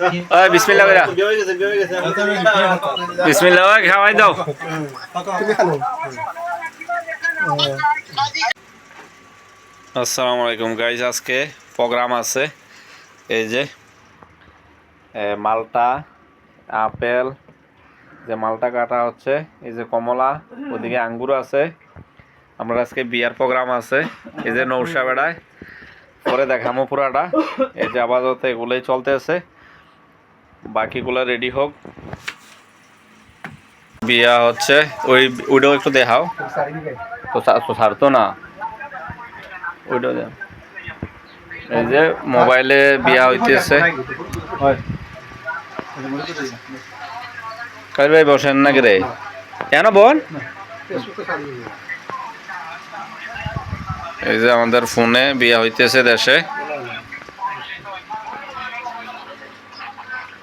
ওই বিসমিল্লাহ কইরা। বিসমিল্লাহ খাওয়াই দাও। আসসালামু আলাইকুম গাইজ আজকে প্রোগ্রাম আছে। এই যে মালটা, আপেল, যে মালটা কাটা হচ্ছে, এই যে কমলা, ওদিকে আঙ্গুর আছে। আমরা আজকে বিয়ার প্রোগ্রাম আছে, এই যে নৌসা বেড়ায়। পরে দেখামো পুরাটা। এই যে আপাতত এগুলোই চলতেছে। বাকিগুলো রেডি হোক। বিয়া হচ্ছে, ওই ওইটাও একটু দেখাও। তো সা- তো ছাড়তো না। এই যে মোবাইলে বিয়া হইতেছে। কার ভাই বসেন নাকি রে? কেন বল এই যে আমাদের ফোনে বিয়া হইতেছে দেশে।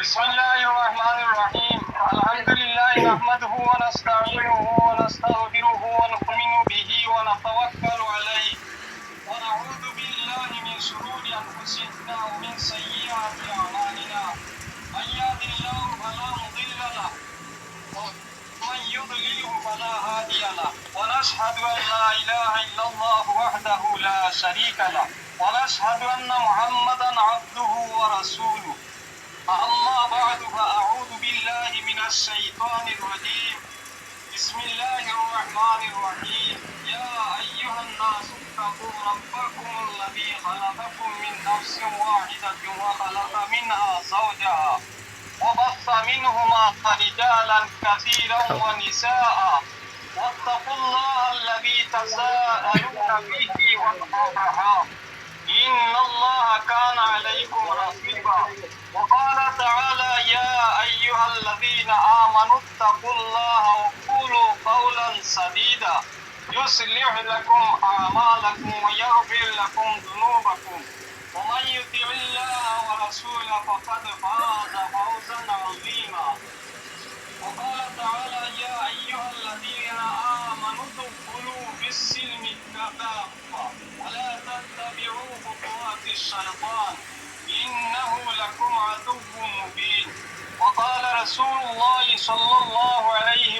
بسم الله الرحمن الرحيم الحمد لله نحمده ونستعينه ونستغفره انفسنا ومن سيئات اعمالنا من يهد الله فلا مضل له ومن يضلله فلا هادي له ونشهد ان لا اله الا الله وحده لا شريك له ونشهد ان محمدا عبده ورسوله أما بعد فأعوذ بالله من الشيطان الرجيم. بسم الله الرحمن الرحيم. يا أيها الناس اتقوا ربكم الذي خلقكم من نفس واحدة وخلق منها زوجها وبث منهما رجالا كثيرا ونساء. واتقوا الله الذي تساءلون به والأرحام. إن الله كان عليكم رقيبا. وقال تعالى يا أيها الذين آمنوا اتقوا الله وقولوا قولا سديدا يصلح لكم أعمالكم ويغفر لكم ذنوبكم. ومن يطع الله ورسوله فقد فاز فوزا عظيما. وقال تعالى يا أيها الذين آمنوا ادخلوا في السلم كافة ولا تتبعوا خطوات الشيطان إنه لكم عدو مبين. وقال رسول الله صلى الله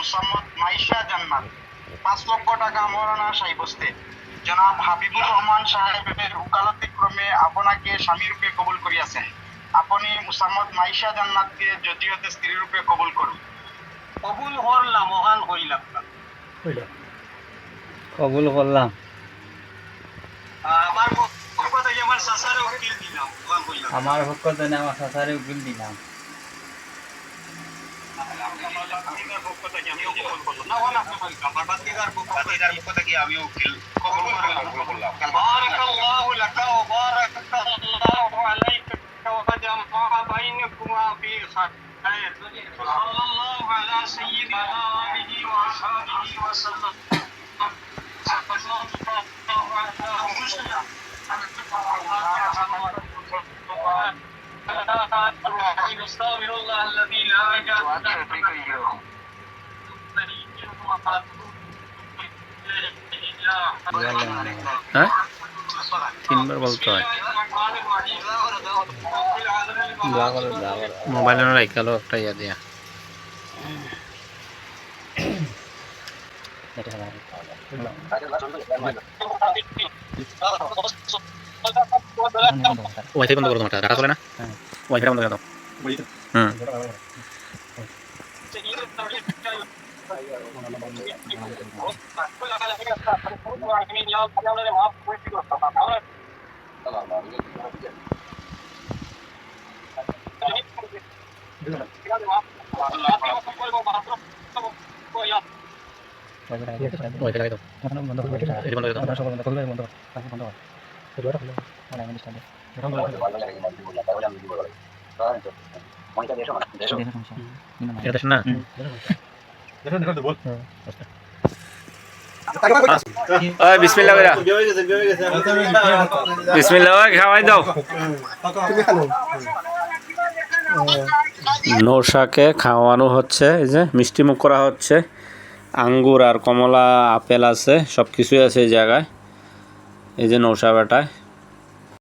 মুসাম্মদ মাইশা জান্নাত। পাঁচ লক্ষ টাকা মরানা সাহিবস্তে জনাব হাবিবুর রহমান সাহেবের উকালতি ক্রমে আপনাকে স্বামী রূপে কবুল করিয়াছেন। আপনি মুসাম্মদ মাইশা জান্নাতকে যদিওতে স্ত্রী রূপে কবুল করুন। কবুল করলাম মহান হইলাম কবুল করলাম। আমার পক্ষ থেকে আমার শাসারে উকিল দিলাম। আমার পক্ষ থেকে আমার শাসারে উকিল দিলাম। আমিও কবুল করলাম استغفر الله الذي لا اله الا هو হ্যাঁ তিনবার বলতে হয় দোয়া করো দোয়া করো মোবাইলে রাইখালো একটা ইয়া দিয়া এটা ভালো ওয়াইফাই বন্ধ করে দাও ডাটা চলে না হ্যাঁ। ওয়াইফাই বন্ধ করে দাও হুম ওয়াইফাই ওই বিসমিল্লাহ কইরা বিসমিল্লাহ খাওয়াই দাও নৌশাকে খাওয়ানো হচ্ছে এই যে মিষ্টি মুখ করা হচ্ছে। আঙ্গুর আর কমলা আপেল আছে সব কিছুই আছে এই জায়গায়। এই যে নৌশা বেটায়।